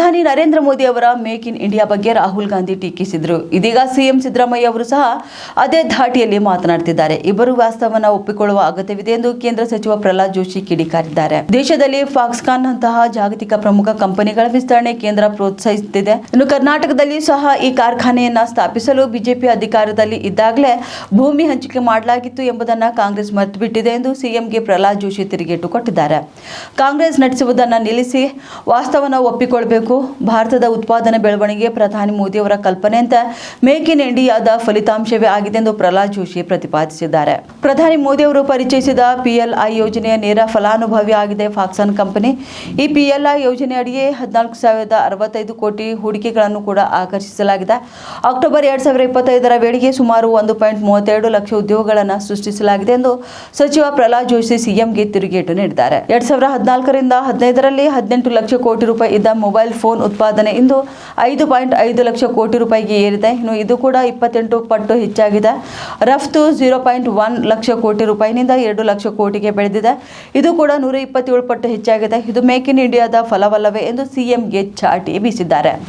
ಪ್ರಧಾನಿ ನರೇಂದ್ರ ಮೋದಿ ಅವರ make in India ಬಗ್ಗೆ ರಾಹುಲ್ ಗಾಂಧಿ ಟೀಕಿಸಿದ್ರು. ಇದೀಗ ಸಿಎಂ ಸಿದ್ದರಾಮಯ್ಯ ಅವರು ಸಹ ಅದೇ ಧಾಟಿಯಲ್ಲಿ ಮಾತನಾಡ್ತಿದ್ದಾರೆ. ಇಬ್ಬರು ವಾಸ್ತವನ ಒಪ್ಪಿಕೊಳ್ಳುವ ಅಗತ್ಯವಿದೆ ಎಂದು ಕೇಂದ್ರ ಸಚಿವ ಪ್ರಹ್ಲಾದ್ ಜೋಶಿ ಕಿಡಿಕಾರಿದ್ದಾರೆ. ದೇಶದಲ್ಲಿ ಫಾಕ್ಸ್ಕಾನ್ ಅಂತಹ ಜಾಗತಿಕ ಪ್ರಮುಖ ಕಂಪನಿಗಳ ವಿಸ್ತರಣೆ ಕೇಂದ್ರ ಪ್ರೋತ್ಸಾಹಿಸುತ್ತಿದೆ. ಇನ್ನು ಕರ್ನಾಟಕದಲ್ಲಿ ಸಹ ಈ ಕಾರ್ಖಾನೆಯನ್ನ ಸ್ಥಾಪಿಸಲು ಬಿಜೆಪಿ ಅಧಿಕಾರದಲ್ಲಿ ಇದ್ದಾಗಲೇ ಭೂಮಿ ಹಂಚಿಕೆ ಮಾಡಲಾಗಿತ್ತು ಎಂಬುದನ್ನ ಕಾಂಗ್ರೆಸ್ ಮರೆತುಬಿಟ್ಟಿದೆ ಎಂದು ಸಿಎಂಗೆ ಪ್ರಹ್ಲಾದ್ ಜೋಶಿ ತಿರುಗೇಟು ಕೊಟ್ಟಿದ್ದಾರೆ. ಕಾಂಗ್ರೆಸ್ ನಡೆಸುವುದನ್ನು ನಿಲ್ಲಿಸಿ ವಾಸ್ತವನ ಭಾರತದ ಉತ್ಪಾದನೆ ಬೆಳವಣಿಗೆ ಪ್ರಧಾನಿ ಮೋದಿಯವರ ಕಲ್ಪನೆ ಅಂತ ಮೇಕ್ ಇನ್ ಇಂಡಿಯಾದ ಫಲಿತಾಂಶವೇ ಆಗಿದೆ ಎಂದು ಪ್ರಹ್ಲಾದ್ ಜೋಶಿ ಪ್ರತಿಪಾದಿಸಿದ್ದಾರೆ. ಪ್ರಧಾನಿ ಮೋದಿಯವರು ಪರಿಚಯಿಸಿದ ಪಿಎಲ್ಐ ಯೋಜನೆಯ ನೇರ ಫಲಾನುಭವಿ ಆಗಿದೆ ಫಾಕ್ಸನ್ ಕಂಪನಿ. ಈ ಪಿಎಲ್ಐ ಯೋಜನೆ ಅಡಿಯೇ ಹದಿನಾಲ್ಕು ಸಾವಿರದ ಅರವತ್ತೈದು ಕೋಟಿ ಹೂಡಿಕೆಗಳನ್ನು ಕೂಡ ಆಕರ್ಷಿಸಲಾಗಿದೆ. ಅಕ್ಟೋಬರ್ ಎರಡ್ ಸಾವಿರದ ಇಪ್ಪತ್ತೈದರ ವೇಳೆಗೆ ಸುಮಾರು ಒಂದು ಪಾಯಿಂಟ್ ಮೂವತ್ತೆರಡು ಲಕ್ಷ ಉದ್ಯೋಗಗಳನ್ನು ಸೃಷ್ಟಿಸಲಾಗಿದೆ ಎಂದು ಸಚಿವ ಪ್ರಹ್ಲಾದ್ ಜೋಶಿ ಸಿಎಂಗೆ ತಿರುಗೇಟು ನೀಡಿದ್ದಾರೆ. ಎರಡ್ ಸಾವಿರದ ಹದಿನಾಲ್ಕರಿಂದ ಹದಿನೈದರಲ್ಲಿ ಹದಿನೆಂಟು ಲಕ್ಷ ಕೋಟಿ ರೂಪಾಯಿ ಇದ್ದ ಮೊಬೈಲ್ ಫೋನ್ ಉತ್ಪಾದನೆ ಇಂದು ಐದು ಪಾಯಿಂಟ್ ಐದು ಲಕ್ಷ ಕೋಟಿ ರೂಪಾಯಿಗೆ ಏರಿದೆ. ಇನ್ನು ಇದು ಕೂಡ ಇಪ್ಪತ್ತೆಂಟು ಪಟ್ಟು ಹೆಚ್ಚಾಗಿದೆ. ರಫ್ತು ಜೀರೋ ಪಾಯಿಂಟ್ ಒನ್ ಲಕ್ಷ ಕೋಟಿ ರೂಪಾಯಿನಿಂದ ಎರಡು ಲಕ್ಷ ಕೋಟಿಗೆ ಬೆಳೆದಿದೆ. ಇದು ಕೂಡ ನೂರ ಇಪ್ಪತ್ತೇಳು ಪಟ್ಟು ಹೆಚ್ಚಾಗಿದೆ. ಇದು ಮೇಕ್ ಇನ್ ಇಂಡಿಯಾದ ಫಲವಲ್ಲವೇ ಎಂದು ಸಿಎಂಗೆ ಚಾಟಿ ಬೀಸಿದ್ದಾರೆ.